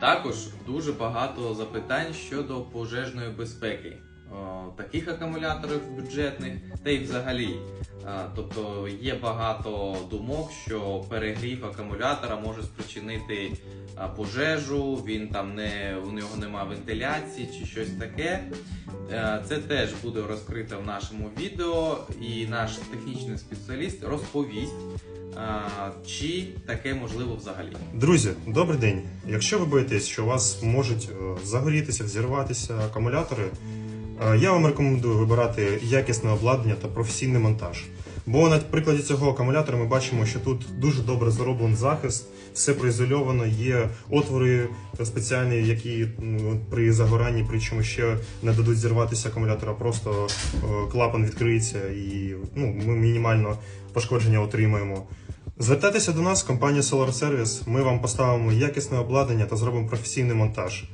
Також дуже багато запитань щодо пожежної безпеки. Таких акумуляторів бюджетних та й взагалі. Тобто є багато думок, що перегрів акумулятора може спричинити пожежу, він там не у нього немає вентиляції чи щось таке. Е, Це теж буде розкрито в нашому відео, і наш технічний спеціаліст розповість, чи таке можливо взагалі. Друзі, добрий день. Якщо ви боїтесь, що у вас можуть е, загорітися, взірватися акумулятори, е, я вам рекомендую вибирати якісне обладнання та професійний монтаж. Бо на прикладі цього акумулятора ми бачимо, що тут дуже добре зроблений захист, все проізольовано, є отвори спеціальні, які при загоранні, причому ще не дадуть зірватися акумулятора, просто е, клапан відкриється і ну, ми мінімально пошкодження отримаємо. Звертайтеся до нас, компанія Solar Service. Ми вам поставимо якісне обладнання та зробимо професійний монтаж.